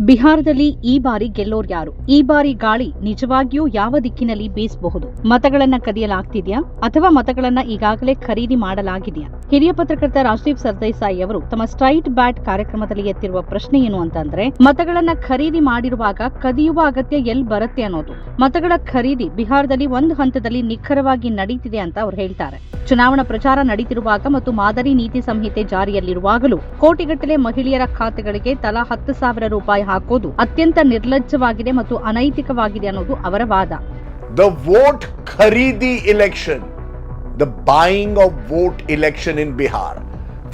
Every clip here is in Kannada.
ಬಿಹಾರದಲ್ಲಿ ಈ ಬಾರಿ ಗೆಲ್ಲೋರ್ ಯಾರು? ಈ ಬಾರಿ ಗಾಳಿ ನಿಜವಾಗಿಯೂ ಯಾವ ದಿಕ್ಕಿನಲ್ಲಿ ಬೀಸಬಹುದು? ಮತಗಳನ್ನ ಕದಿಯಲಾಗ್ತಿದೆಯಾ? ಅಥವಾ ಮತಗಳನ್ನ ಈಗಾಗಲೇ ಖರೀದಿ ಮಾಡಲಾಗಿದೆಯಾ? ಹಿರಿಯ ಪತ್ರಕರ್ತ ರಾಜದೀಪ್ ಸರ್ದೇಸಾಯಿ ಅವರು ತಮ್ಮ ಸ್ಟ್ರೈಟ್ ಬ್ಯಾಟ್ ಕಾರ್ಯಕ್ರಮದಲ್ಲಿ ಎತ್ತಿರುವ ಪ್ರಶ್ನೆ ಏನು ಅಂತಂದ್ರೆ, ಮತಗಳನ್ನ ಖರೀದಿ ಮಾಡಿರುವಾಗ ಕದಿಯುವ ಅಗತ್ಯ ಎಲ್ ಬರುತ್ತೆ ಅನ್ನೋದು. ಮತಗಳ ಖರೀದಿ ಬಿಹಾರದಲ್ಲಿ ಒಂದು ಹಂತದಲ್ಲಿ ನಿಖರವಾಗಿ ನಡೀತಿದೆ ಅಂತ ಅವರು ಹೇಳ್ತಾರೆ. ಚುನಾವಣಾ ಪ್ರಚಾರ ನಡೀತಿರುವಾಗ ಮತ್ತು ಮಾದರಿ ನೀತಿ ಸಂಹಿತೆ ಜಾರಿಯಲ್ಲಿರುವಾಗಲೂ ಕೋಟಿಗಟ್ಟಲೆ ಮಹಿಳೆಯರ ಖಾತೆಗಳಿಗೆ ತಲಾ ಹತ್ತು ಸಾವಿರ ರೂಪಾಯಿ ಹಾಕೋದು ಅತ್ಯಂತ ನಿರ್ಲಜ್ಜವಾಗಿದೆ ಮತ್ತು ಅನೈತಿಕವಾಗಿದೆ ಅನ್ನೋದು ಅವರ ವಾದ. ದ ವೋಟ್ ಖರೀದಿ election the buying of vote election in Bihar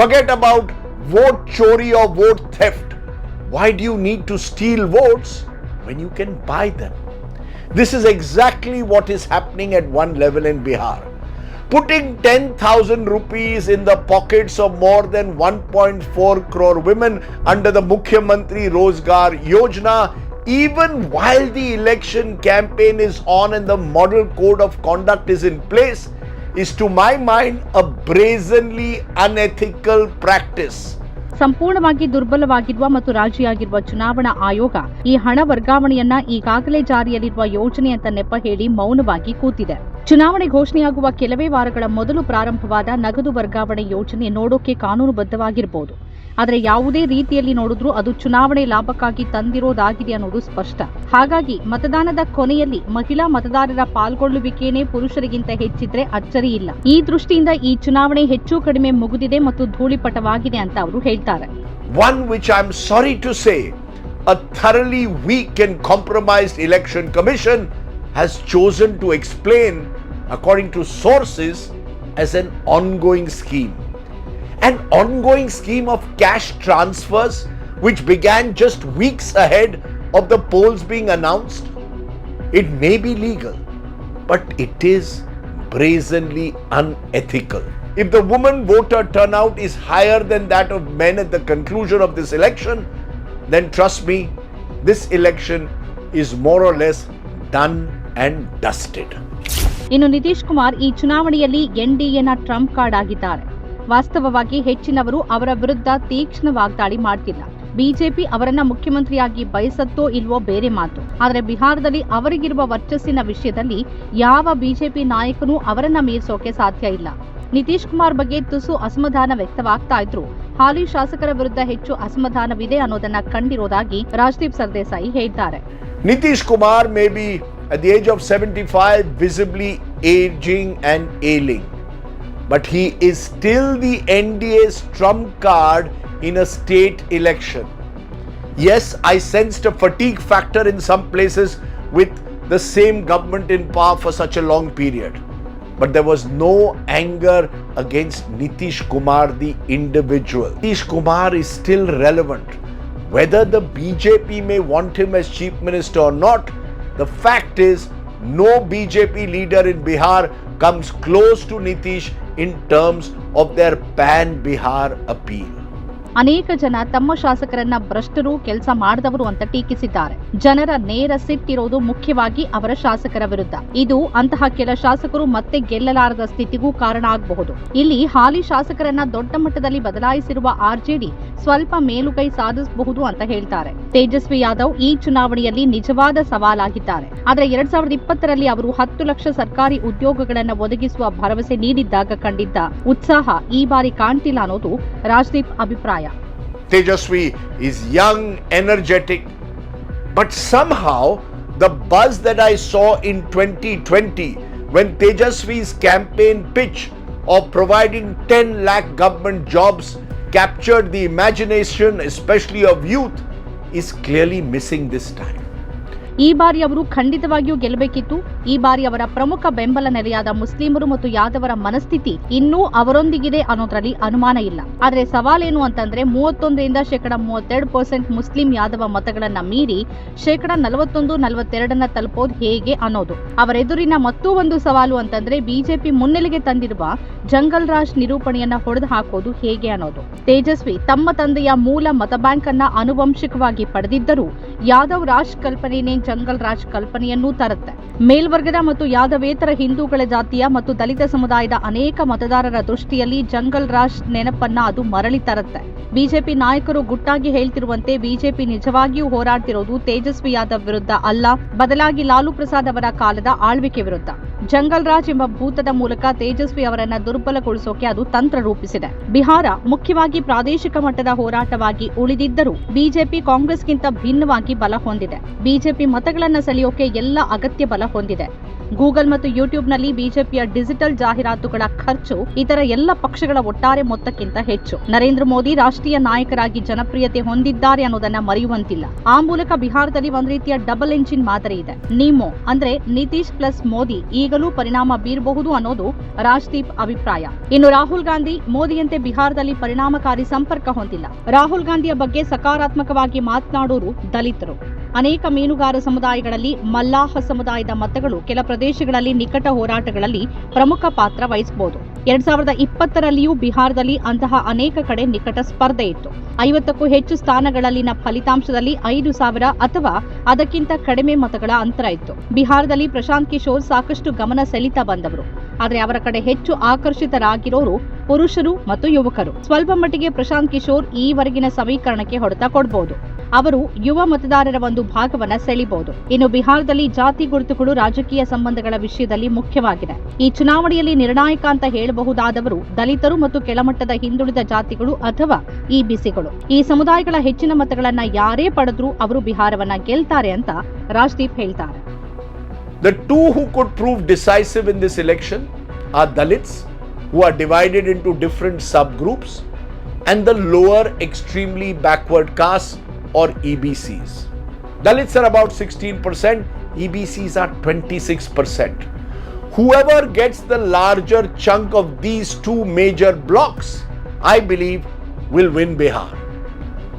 forget about vote Chori of vote theft why do you need to steal votes when you can buy them? This is exactly what is happening at one level in Bihar. Putting 10,000 rupees in the pockets of more than 1.4 crore women under the Mukhyamantri Rozgar Yojana even while the election campaign is on and the model code of conduct is in place, is to my mind a brazenly unethical practice. ಸಂಪೂರ್ಣವಾಗಿ ದುರ್ಬಲವಾಗಿರುವ ಮತ್ತು ರಾಜಿಯಾಗಿರುವ ಚುನಾವಣಾ ಆಯೋಗ ಈ ಹಣ ವರ್ಗಾವಣೆಯನ್ನ ಈಗಾಗಲೇ ಜಾರಿಯಲ್ಲಿರುವ ಯೋಜನೆ ಅಂತ ನೆಪ ಹೇಳಿ ಮೌನವಾಗಿ ಕೂತಿದೆ. ಚುನಾವಣೆ ಘೋಷಣೆಯಾಗುವ ಕೆಲವೇ ವಾರಗಳ ಮೊದಲು ಪ್ರಾರಂಭವಾದ ನಗದು ವರ್ಗಾವಣೆ ಯೋಜನೆ ನೋಡೋಕೆ ಕಾನೂನುಬದ್ಧವಾಗಿರಬಹುದು ಆದರೆ ಯಾವುದೇ ರೀತಿಯಲ್ಲಿ ನೋಡಿದ್ರೂ ಅದು ಚುನಾವಣೆ ಲಾಭಕ್ಕಾಗಿ ತಂದಿರೋದಾಗಿದೆ ಅನ್ನೋದು ಸ್ಪಷ್ಟ. ಹಾಗಾಗಿ ಮತದಾನದ ಕೊನೆಯಲ್ಲಿ ಮಹಿಳಾ ಮತದಾರರ ಪಾಲ್ಗೊಳ್ಳುವಿಕೆನೇ ಪುರುಷರಿಗಿಂತ ಹೆಚ್ಚಿದ್ರೆ ಅಚ್ಚರಿ ಇಲ್ಲ. ಈ ದೃಷ್ಟಿಯಿಂದ ಈ ಚುನಾವಣೆ ಹೆಚ್ಚು ಕಡಿಮೆ ಮುಗಿದಿದೆ ಮತ್ತು ಧೂಳಿಪಟವಾಗಿದೆ ಅಂತ ಅವರು ಹೇಳ್ತಾರೆ. One which I'm sorry to say, a thoroughly weak and compromised election commission has chosen to explain, according to sources, as an ongoing scheme. An ongoing scheme of cash transfers which began just weeks ahead of the polls being announced. It may be legal, but it is brazenly unethical. If the woman voter turnout is higher than that of men at the conclusion of this election, then trust me, this election is more or less done and dusted. ಇನ್ನು ನಿತೀಶ್ ಕುಮಾರ್ ಈ ಚುನಾವಣೆಯಲ್ಲಿ ಎನ್ಡಿಎನ ಟ್ರಂಪ್ ಕಾರ್ಡ್ ಆಗಿದ್ದಾರೆ ವಾಸ್ತವವಾಗಿ ಹೆಚ್ಚಿನವರು ಅವರ ವಿರುದ್ಧ ತೀಕ್ಷ್ಣ ವಾಗ್ದಾಳಿ ಮಾಡ್ತಿಲ್ಲ. ಬಿಜೆಪಿ ಅವರನ್ನ ಮುಖ್ಯಮಂತ್ರಿಯಾಗಿ ಬಯಸತ್ತೋ ಇಲ್ವೋ ಬೇರೆ ಮಾತು. ಆದರೆ ಬಿಹಾರದಲ್ಲಿ ಅವರಿಗಿರುವ ವರ್ಚಸ್ಸಿನ ವಿಷಯದಲ್ಲಿ ಯಾವ ಬಿಜೆಪಿ ನಾಯಕನೂ ಅವರನ್ನ ಮೀರಿಸೋಕೆ ಸಾಧ್ಯ ಇಲ್ಲ. ನಿತೀಶ್ ಕುಮಾರ್ ಬಗ್ಗೆ ತುಸು ಅಸಮಾಧಾನ ವ್ಯಕ್ತವಾಗ್ತಾ ಇದ್ರು. ಹಾಲಿ ಶಾಸಕರ ವಿರುದ್ಧ ಹೆಚ್ಚು ಅಸಮಾಧಾನವಿದೆ ಅನ್ನೋದನ್ನ ಕಂಡಿರೋದಾಗಿ ರಾಜದೀಪ್ ಸರ್ದೇಸಾಯಿ ಹೇಳ್ತಾರೆ Nitish Kumar maybe at the age of of 75 visibly ageing and ailing, but he is still the NDA's trump card in a state election. Yes, I sensed a fatigue factor in some places with the same government in power for such a long period. But there was no anger against Nitish Kumar, the individual. Nitish Kumar is still relevant. Whether the BJP may want him as chief minister or not, the fact is no BJP leader in Bihar comes close to Nitish in terms of their pan Bihar appeal. ಅನೇಕ ಜನ ತಮ್ಮ ಶಾಸಕರನ್ನ ಭ್ರಷ್ಟರು ಕೆಲಸ ಮಾಡದವರು ಅಂತ ಟೀಕಿಸಿದ್ದಾರೆ. ಜನರ ನೇರ ಸಿಟ್ಟಿರೋದು ಮುಖ್ಯವಾಗಿ ಅವರ ಶಾಸಕರ ವಿರುದ್ಧ. ಇದು ಅಂತಹ ಕೆಲ ಶಾಸಕರು ಮತ್ತೆ ಗೆಲ್ಲಲಾರದ ಸ್ಥಿತಿಗೂ ಕಾರಣ ಆಗಬಹುದು. ಇಲ್ಲಿ ಹಾಲಿ ಶಾಸಕರನ್ನ ದೊಡ್ಡ ಮಟ್ಟದಲ್ಲಿ ಬದಲಾಯಿಸಿರುವ ಆರ್ಜೆಡಿ ಸ್ವಲ್ಪ ಮೇಲುಗೈ ಸಾಧಿಸಬಹುದು ಅಂತ ಹೇಳ್ತಾರೆ. ತೇಜಸ್ವಿ ಯಾದವ್ ಈ ಚುನಾವಣೆಯಲ್ಲಿ ನಿಜವಾದ ಸವಾಲಾಗಿದ್ದಾರೆ. ಆದರೆ ಎರಡ್ ಸಾವಿರದ ಇಪ್ಪತ್ತರಲ್ಲಿ ಅವರು ಹತ್ತು ಲಕ್ಷ ಸರ್ಕಾರಿ ಉದ್ಯೋಗಗಳನ್ನು ಒದಗಿಸುವ ಭರವಸೆ ನೀಡಿದ್ದಾಗ ಕಂಡಿದ್ದ ಉತ್ಸಾಹ ಈ ಬಾರಿ ಕಾಣ್ತಿಲ್ಲ ಅನ್ನೋದು ರಾಜದೀಪ್ ಅಭಿಪ್ರಾಯ. Tejasvi is young, energetic, but somehow the buzz that I saw in 2020 when Tejasvi's campaign pitch of providing 10 lakh government jobs captured the imagination, especially of youth, is clearly missing this time. ಈ ಬಾರಿ ಅವರು ಖಂಡಿತವಾಗಿಯೂ ಗೆಲ್ಲಬೇಕಿತ್ತು. ಈ ಬಾರಿ ಅವರ ಪ್ರಮುಖ ಬೆಂಬಲ ನೆಲೆಯಾದ ಮುಸ್ಲಿಮರು ಮತ್ತು ಯಾದವರ ಮನಸ್ಥಿತಿ ಇನ್ನೂ ಅವರೊಂದಿಗಿದೆ ಅನ್ನೋದ್ರಲ್ಲಿ ಅನುಮಾನ ಇಲ್ಲ. ಆದರೆ ಸವಾಲೇನು ಅಂತಂದ್ರೆ ಮೂವತ್ತೊಂದರಿಂದ ಶೇಕಡ ಮೂವತ್ತೆರಡು ಪರ್ಸೆಂಟ್ ಮುಸ್ಲಿಂ ಯಾದವ ಮತಗಳನ್ನ ಮೀರಿ ಶೇಕಡ ನಲವತ್ತೊಂದು, ನಲವತ್ತೆರಡನ್ನ ತಲುಪೋದು ಹೇಗೆ ಅನ್ನೋದು. ಅವರೆದುರಿನ ಮತ್ತೂ ಒಂದು ಸವಾಲು ಅಂತಂದ್ರೆ ಬಿಜೆಪಿ ಮುನ್ನೆಲೆಗೆ ತಂದಿರುವ ಜಂಗಲ್ ರಾಜ್ ನಿರೂಪಣೆಯನ್ನ ಹೊಡೆದು ಹಾಕೋದು ಹೇಗೆ ಅನ್ನೋದು. ತೇಜಸ್ವಿ ತಮ್ಮ ತಂದೆಯ ಮೂಲ ಮತ ಬ್ಯಾಂಕ್ ಅನ್ನ ಅನುವಂಶಿಕವಾಗಿ ಪಡೆದಿದ್ದರೂ ಯಾದವ್ ರಾಜ್ ಕಲ್ಪನೆಯೇ ಜಂಗಲ್ ರಾಜ್ ಕಲ್ಪನೆಯನ್ನೂ ತರುತ್ತೆ. ಮೇಲ್ವರ್ಗದ ಮತ್ತು ಯಾದವೇತರ ಹಿಂದೂಗಳ ಜಾತಿಯ ಮತ್ತು ದಲಿತ ಸಮುದಾಯದ ಅನೇಕ ಮತದಾರರ ದೃಷ್ಟಿಯಲ್ಲಿ ಜಂಗಲ್ ರಾಜ್ ನೆನಪನ್ನ ಅದು ಮರಳಿ ತರುತ್ತೆ. ಬಿಜೆಪಿ ನಾಯಕರು ಗುಟ್ಟಾಗಿ ಹೇಳ್ತಿರುವಂತೆ ಬಿಜೆಪಿ ನಿಜವಾಗಿಯೂ ಹೋರಾಡ್ತಿರೋದು ತೇಜಸ್ವಿ ಯಾದವ್ ವಿರುದ್ಧ ಅಲ್ಲ, ಬದಲಾಗಿ ಲಾಲು ಪ್ರಸಾದ್ ಅವರ ಕಾಲದ ಆಳ್ವಿಕೆ ವಿರುದ್ಧ. ಜಂಗಲ್ ರಾಜ್ ಎಂಬ ಭೂತದ ಮೂಲಕ ತೇಜಸ್ವಿ ಅವರನ್ನ ದುರ್ಬಲಗೊಳಿಸೋಕೆ ಅದು ತಂತ್ರ ರೂಪಿಸಿದೆ. ಬಿಹಾರ ಮುಖ್ಯವಾಗಿ ಪ್ರಾದೇಶಿಕ ಮಟ್ಟದ ಹೋರಾಟವಾಗಿ ಉಳಿದಿದ್ದರೂ ಬಿಜೆಪಿ ಕಾಂಗ್ರೆಸ್ಗಿಂತ ಭಿನ್ನವಾಗಿ ಬಲ ಹೊಂದಿದೆ. ಬಿಜೆಪಿ ಮತಗಳನ್ನ ಸೆಳೆಯೋಕೆ ಎಲ್ಲ ಅಗತ್ಯ ಬಲ ಹೊಂದಿದೆ. ಗೂಗಲ್ ಮತ್ತು ಯೂಟ್ಯೂಬ್ನಲ್ಲಿ ಬಿಜೆಪಿಯ ಡಿಜಿಟಲ್ ಜಾಹೀರಾತುಗಳ ಖರ್ಚು ಇತರ ಎಲ್ಲ ಪಕ್ಷಗಳ ಒಟ್ಟಾರೆ ಮೊತ್ತಕ್ಕಿಂತ ಹೆಚ್ಚು. ನರೇಂದ್ರ ಮೋದಿ ರಾಷ್ಟ್ರೀಯ ನಾಯಕರಾಗಿ ಜನಪ್ರಿಯತೆ ಹೊಂದಿದ್ದಾರೆ ಅನ್ನೋದನ್ನ ಮರೆಯುವಂತಿಲ್ಲ. ಆ ಮೂಲಕ ಬಿಹಾರದಲ್ಲಿ ಒಂದು ರೀತಿಯ ಡಬಲ್ ಎಂಜಿನ್ ಮಾದರಿ ಇದೆ. ನೀಮೋ ಅಂದ್ರೆ ನಿತೀಶ್ ಪ್ಲಸ್ ಮೋದಿ ಈಗಲೂ ಪರಿಣಾಮ ಬೀರಬಹುದು ಅನ್ನೋದು ರಾಜ್ದೀಪ್ ಅಭಿಪ್ರಾಯ. ಇನ್ನು ರಾಹುಲ್ ಗಾಂಧಿ ಮೋದಿಯಂತೆ ಬಿಹಾರದಲ್ಲಿ ಪರಿಣಾಮಕಾರಿ ಸಂಪರ್ಕ ಹೊಂದಿಲ್ಲ. ರಾಹುಲ್ ಗಾಂಧಿಯ ಬಗ್ಗೆ ಸಕಾರಾತ್ಮಕವಾಗಿ ಮಾತನಾಡೋರು ದಲಿತರು. ಅನೇಕ ಮೀನುಗಾರ ಸಮುದಾಯಗಳಲ್ಲಿ ಮಲ್ಲಾಹ ಸಮುದಾಯದ ಮತಗಳು ಕೆಲ ಪ್ರದೇಶಗಳಲ್ಲಿ ನಿಕಟ ಹೋರಾಟಗಳಲ್ಲಿ ಪ್ರಮುಖ ಪಾತ್ರ ವಹಿಸಬಹುದು. ಎರಡ್ ಸಾವಿರದ ಇಪ್ಪತ್ತರಲ್ಲಿಯೂ ಬಿಹಾರದಲ್ಲಿ ಅಂತಹ ಅನೇಕ ಕಡೆ ನಿಕಟ ಸ್ಪರ್ಧೆ ಇತ್ತು. ಐವತ್ತಕ್ಕೂ ಹೆಚ್ಚು ಸ್ಥಾನಗಳಲ್ಲಿನ ಫಲಿತಾಂಶದಲ್ಲಿ ಐದು ಸಾವಿರ ಅಥವಾ ಅದಕ್ಕಿಂತ ಕಡಿಮೆ ಮತಗಳ ಅಂತರ ಇತ್ತು. ಬಿಹಾರದಲ್ಲಿ ಪ್ರಶಾಂತ್ ಕಿಶೋರ್ ಸಾಕಷ್ಟು ಗಮನ ಸೆಳೀತಾ ಬಂದವರು. ಆದರೆ ಅವರ ಕಡೆ ಹೆಚ್ಚು ಆಕರ್ಷಿತರಾಗಿರೋರು ಪುರುಷರು ಮತ್ತು ಯುವಕರು. ಸ್ವಲ್ಪ ಮಟ್ಟಿಗೆ ಪ್ರಶಾಂತ್ ಕಿಶೋರ್ ಈವರೆಗಿನ ಸಮೀಕರಣಕ್ಕೆ ಹೊಡೆತ ಕೊಡಬಹುದು ಅವರು ಯುವ ಮತದಾರರ ಒಂದು ಭಾಗವನ್ನ ಸೆಳಿಬಹುದು. ಇನ್ನು ಬಿಹಾರದಲ್ಲಿ ಜಾತಿ ಗುರುತುಗಳು ರಾಜಕೀಯ ಸಂಬಂಧಗಳ ವಿಷಯದಲ್ಲಿ ಮುಖ್ಯವಾಗಿದೆ. ಈ ಚುನಾವಣೆಯಲ್ಲಿ ನಿರ್ಣಾಯಕ ಅಂತ ಹೇಳಬಹುದಾದವರು ದಲಿತರು ಮತ್ತು ಕೆಳಮಟ್ಟದ ಹಿಂದುಳಿದ ಜಾತಿಗಳು ಅಥವಾ ಈ ಬಿಸಿಗಳು. ಈ ಸಮುದಾಯಗಳ ಹೆಚ್ಚಿನ ಮತಗಳನ್ನ ಯಾರೇ ಪಡೆದ್ರೂ ಅವರು ಬಿಹಾರವನ್ನ ಗೆಲ್ತಾರೆ ಅಂತ ರಾಜ್ದೀಪ್ ಹೇಳ್ತಾರೆ. The two who could prove decisive in this election are Dalits, who are divided into different subgroups, and the lower extremely backward castes or EBCs. Dalits are about 16%, EBCs are 26%. Whoever gets the larger chunk of these two major blocks, I believe, will win Bihar.